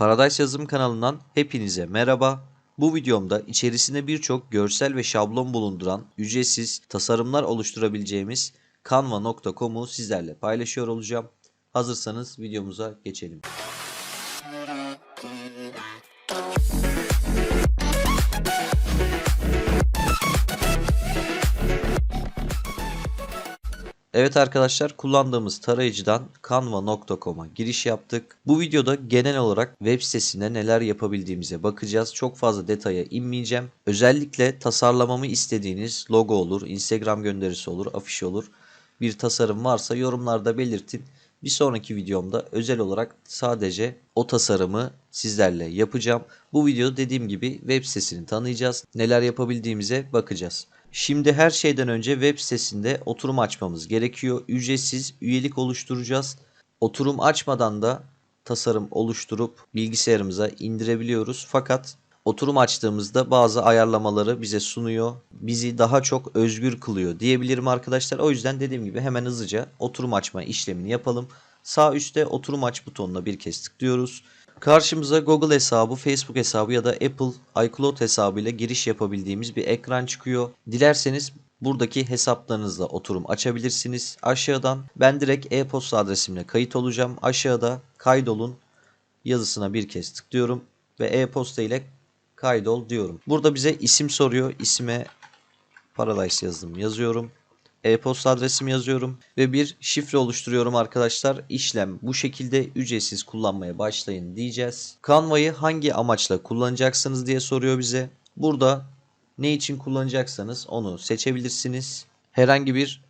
Paradise Yazım kanalından hepinize merhaba. Bu videomda içerisinde birçok görsel ve şablon bulunduran ücretsiz tasarımlar oluşturabileceğimiz canva.com'u sizlerle paylaşıyor olacağım. Hazırsanız videomuza geçelim. Evet arkadaşlar kullandığımız tarayıcıdan canva.com'a giriş yaptık. Bu videoda genel olarak web sitesinde neler yapabildiğimize bakacağız. Çok fazla detaya inmeyeceğim. Özellikle tasarlamamı istediğiniz logo olur, Instagram gönderisi olur, afiş olur. Bir tasarım varsa yorumlarda belirtin. Bir sonraki videomda özel olarak sadece o tasarımı sizlerle yapacağım. Bu videoda dediğim gibi web sitesini tanıyacağız. Neler yapabildiğimize bakacağız. Şimdi her şeyden önce web sitesinde oturum açmamız gerekiyor. Ücretsiz üyelik oluşturacağız. Oturum açmadan da tasarım oluşturup bilgisayarımıza indirebiliyoruz. Fakat oturum açtığımızda bazı ayarlamaları bize sunuyor. Bizi daha çok özgür kılıyor diyebilirim arkadaşlar. O yüzden dediğim gibi hemen hızlıca oturum açma işlemini yapalım. Sağ üstte oturum aç butonuna bir kez tıklıyoruz. Karşımıza Google hesabı, Facebook hesabı ya da Apple iCloud hesabıyla giriş yapabildiğimiz bir ekran çıkıyor. Dilerseniz buradaki hesaplarınızla oturum açabilirsiniz. Aşağıdan ben direkt e-posta adresimle kayıt olacağım. Aşağıda kaydolun yazısına bir kez tıklıyorum ve e-posta ile kaydol diyorum. Burada bize isim soruyor. İsime Paradise yazdım yazıyorum. E-posta adresimi yazıyorum ve bir şifre oluşturuyorum arkadaşlar. İşlem bu şekilde ücretsiz kullanmaya başlayın diyeceğiz. Canva'yı hangi amaçla kullanacaksınız diye soruyor bize. Burada ne için kullanacaksanız onu seçebilirsiniz. Herhangi bir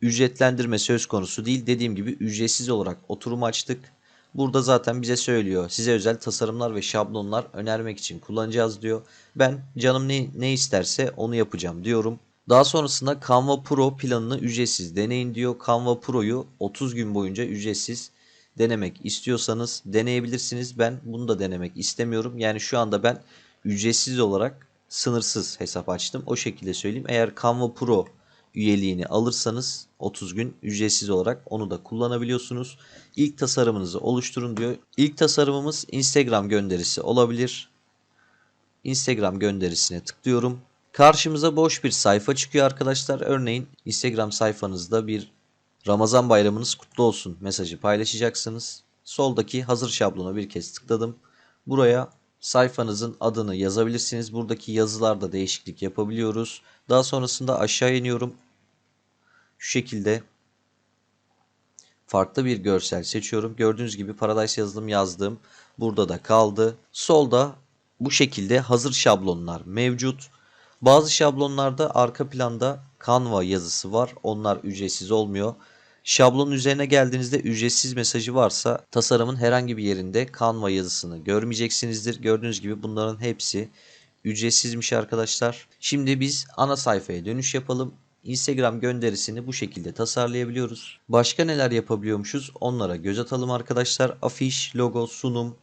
ücretlendirme söz konusu değil. Dediğim gibi ücretsiz olarak oturum açtık. Burada zaten bize söylüyor. Size özel tasarımlar ve şablonlar önermek için kullanacağız diyor. Ben canım ne, ne isterse onu yapacağım diyorum. Daha sonrasında Canva Pro planını ücretsiz deneyin diyor. Canva Pro'yu 30 gün boyunca ücretsiz denemek istiyorsanız deneyebilirsiniz. Ben bunu da denemek istemiyorum. Yani şu anda ben ücretsiz olarak sınırsız hesap açtım. O şekilde söyleyeyim. Eğer Canva Pro üyeliğini alırsanız 30 gün ücretsiz olarak onu da kullanabiliyorsunuz. İlk tasarımınızı oluşturun diyor. İlk tasarımımız Instagram gönderisi olabilir. Instagram gönderisine tıklıyorum. Karşımıza boş bir sayfa çıkıyor arkadaşlar. Örneğin Instagram sayfanızda bir Ramazan bayramınız kutlu olsun mesajı paylaşacaksınız. Soldaki hazır şablona bir kez tıkladım. Buraya sayfanızın adını yazabilirsiniz. Buradaki yazılarda değişiklik yapabiliyoruz. Daha sonrasında aşağı iniyorum. Şu şekilde farklı bir görsel seçiyorum. Gördüğünüz gibi Paradise yazılım yazdım. Burada da kaldı. Solda bu şekilde hazır şablonlar mevcut. Bazı şablonlarda arka planda Canva yazısı var. Onlar ücretsiz olmuyor. Şablonun üzerine geldiğinizde ücretsiz mesajı varsa tasarımın herhangi bir yerinde Canva yazısını görmeyeceksinizdir. Gördüğünüz gibi bunların hepsi ücretsizmiş arkadaşlar. Şimdi biz ana sayfaya dönüş yapalım. Instagram gönderisini bu şekilde tasarlayabiliyoruz. Başka neler yapabiliyormuşuz onlara göz atalım arkadaşlar. Afiş, logo, sunum.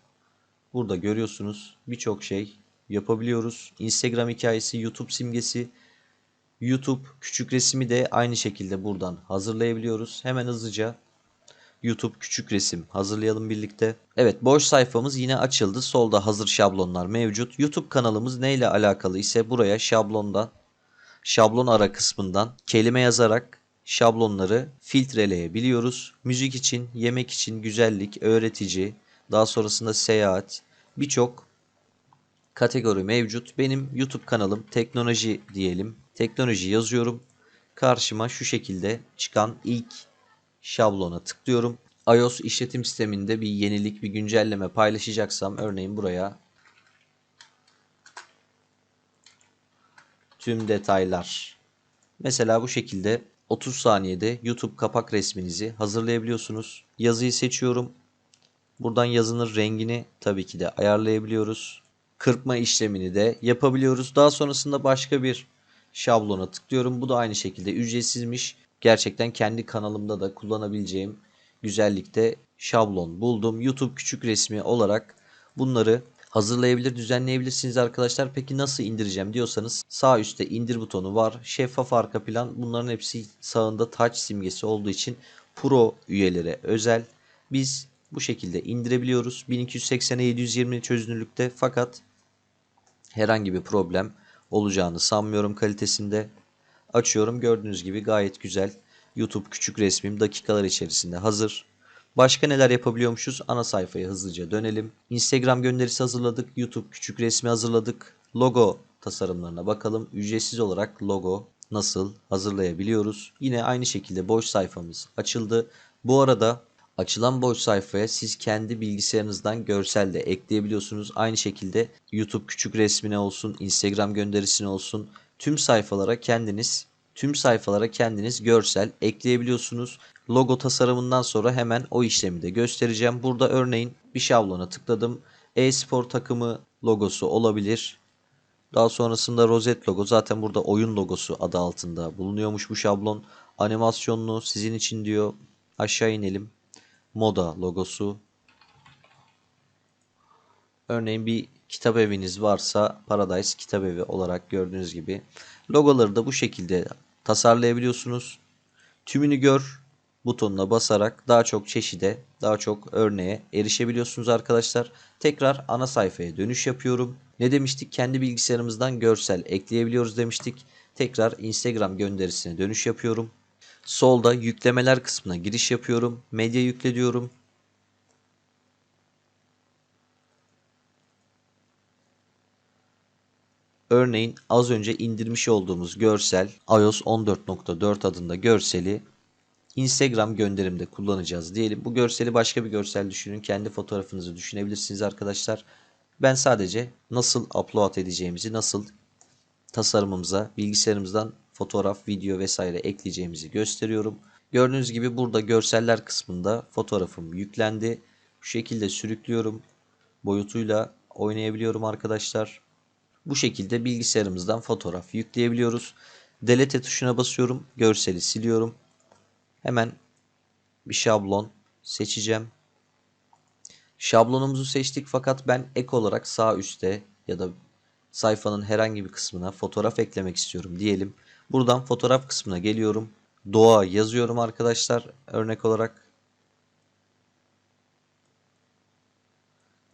Burada görüyorsunuz birçok şey yapabiliyoruz. Instagram hikayesi, YouTube simgesi, YouTube küçük resmi de aynı şekilde buradan hazırlayabiliyoruz. Hemen hızlıca YouTube küçük resim hazırlayalım birlikte. Evet boş sayfamız yine açıldı. Solda hazır şablonlar mevcut. YouTube kanalımız neyle alakalı ise buraya şablondan, şablon ara kısmından kelime yazarak şablonları filtreleyebiliyoruz. Müzik için, yemek için, güzellik, öğretici, daha sonrasında seyahat, birçok kategori mevcut. Benim YouTube kanalım teknoloji diyelim. Teknoloji yazıyorum. Karşıma şu şekilde çıkan ilk şablona tıklıyorum. iOS işletim sisteminde bir yenilik, bir güncelleme paylaşacaksam örneğin buraya tüm detaylar. Mesela bu şekilde 30 saniyede YouTube kapak resminizi hazırlayabiliyorsunuz. Yazıyı seçiyorum. Buradan yazının rengini tabii ki de ayarlayabiliyoruz. Kırpma işlemini de yapabiliyoruz. Daha sonrasında başka bir şablona tıklıyorum. Bu da aynı şekilde ücretsizmiş. Gerçekten kendi kanalımda da kullanabileceğim güzellikte şablon buldum. YouTube küçük resmi olarak bunları hazırlayabilir, düzenleyebilirsiniz arkadaşlar. Peki nasıl indireceğim diyorsanız sağ üstte indir butonu var. Şeffaf arka plan bunların hepsi sağında touch simgesi olduğu için pro üyelere özel. Biz Bu şekilde indirebiliyoruz. 1280'e 720 çözünürlükte fakat herhangi bir problem olacağını sanmıyorum kalitesinde. Açıyorum gördüğünüz gibi gayet güzel. YouTube küçük resmim dakikalar içerisinde hazır. Başka neler yapabiliyormuşuz? Ana sayfaya hızlıca dönelim. Instagram gönderisi hazırladık. YouTube küçük resmi hazırladık. Logo tasarımlarına bakalım. Ücretsiz olarak logo nasıl hazırlayabiliyoruz? Yine aynı şekilde boş sayfamız açıldı. Bu arada açılan boş sayfaya siz kendi bilgisayarınızdan görsel de ekleyebiliyorsunuz. Aynı şekilde YouTube küçük resmine olsun, Instagram gönderisine olsun tüm sayfalara kendiniz tüm sayfalara kendiniz görsel ekleyebiliyorsunuz. Logo tasarımından sonra hemen o işlemi de göstereceğim. Burada örneğin bir şablona tıkladım. E-spor takımı logosu olabilir. Daha sonrasında rozet logo zaten burada oyun logosu adı altında bulunuyormuş bu şablon. Animasyonlu sizin için diyor. Aşağı inelim. Moda logosu. Örneğin bir kitap eviniz varsa Paradise Kitap Evi olarak gördüğünüz gibi logoları da bu şekilde tasarlayabiliyorsunuz. Tümünü gör butonuna basarak daha çok çeşide, daha çok örneğe erişebiliyorsunuz arkadaşlar. Tekrar ana sayfaya dönüş yapıyorum. Ne demiştik? Kendi bilgisayarımızdan görsel ekleyebiliyoruz demiştik. Tekrar Instagram gönderisine dönüş yapıyorum. Solda yüklemeler kısmına giriş yapıyorum. Medya yükle diyorum. Örneğin az önce indirmiş olduğumuz görsel iOS 14.4 adında görseli Instagram gönderimde kullanacağız diyelim. Bu görseli başka bir görsel düşünün. Kendi fotoğrafınızı düşünebilirsiniz arkadaşlar. Ben sadece nasıl upload edeceğimizi, nasıl tasarımımıza bilgisayarımızdan fotoğraf, video vesaire ekleyeceğimizi gösteriyorum. Gördüğünüz gibi burada görseller kısmında fotoğrafım yüklendi. Bu şekilde sürüklüyorum. Boyutuyla oynayabiliyorum arkadaşlar. Bu şekilde bilgisayarımızdan fotoğraf yükleyebiliyoruz. Delete tuşuna basıyorum. Görseli siliyorum. Hemen bir şablon seçeceğim. Şablonumuzu seçtik fakat ben ek olarak sağ üstte ya da sayfanın herhangi bir kısmına fotoğraf eklemek istiyorum diyelim. Buradan fotoğraf kısmına geliyorum. Doğa yazıyorum arkadaşlar örnek olarak.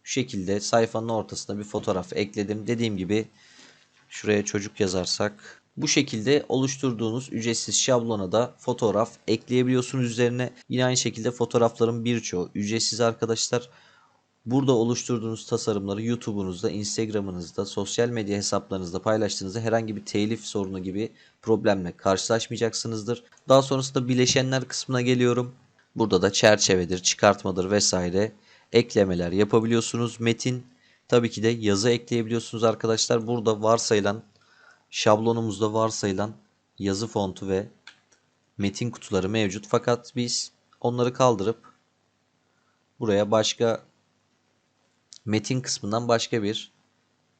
Şu şekilde sayfanın ortasına bir fotoğraf ekledim. Dediğim gibi şuraya çocuk yazarsak bu şekilde oluşturduğunuz ücretsiz şablona da fotoğraf ekleyebiliyorsunuz üzerine. Yine aynı şekilde fotoğrafların birçoğu ücretsiz arkadaşlar. Burada oluşturduğunuz tasarımları YouTube'unuzda, Instagram'ınızda, sosyal medya hesaplarınızda paylaştığınızda herhangi bir telif sorunu gibi problemle karşılaşmayacaksınızdır. Daha sonrasında bileşenler kısmına geliyorum. Burada da çerçevedir, çıkartmadır vesaire eklemeler yapabiliyorsunuz. Metin tabii ki de yazı ekleyebiliyorsunuz arkadaşlar. Burada varsayılan şablonumuzda varsayılan yazı fontu ve metin kutuları mevcut. Fakat biz onları kaldırıp buraya başka metin kısmından başka bir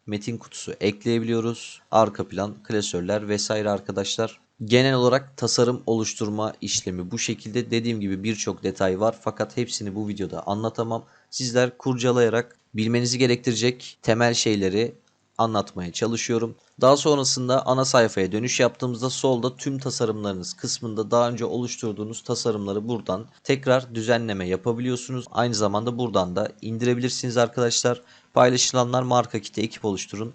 metin kutusu ekleyebiliyoruz. Arka plan, klasörler vesaire arkadaşlar. Genel olarak tasarım oluşturma işlemi bu şekilde. Dediğim gibi birçok detay var fakat hepsini bu videoda anlatamam. Sizler kurcalayarak bilmenizi gerektirecek temel şeyleri anlatmaya çalışıyorum. Daha sonrasında ana sayfaya dönüş yaptığımızda solda tüm tasarımlarınız kısmında daha önce oluşturduğunuz tasarımları buradan tekrar düzenleme yapabiliyorsunuz. Aynı zamanda buradan da indirebilirsiniz arkadaşlar. Paylaşılanlar marka kiti ekip oluşturun.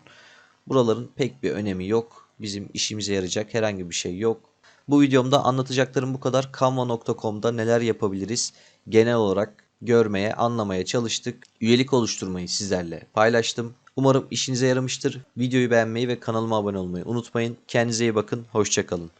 Buraların pek bir önemi yok. Bizim işimize yarayacak herhangi bir şey yok. Bu videomda anlatacaklarım bu kadar. Canva.com'da neler yapabiliriz genel olarak görmeye, anlamaya çalıştık. Üyelik oluşturmayı sizlerle paylaştım. Umarım işinize yaramıştır. Videoyu beğenmeyi ve kanalıma abone olmayı unutmayın. Kendinize iyi bakın. Hoşçakalın.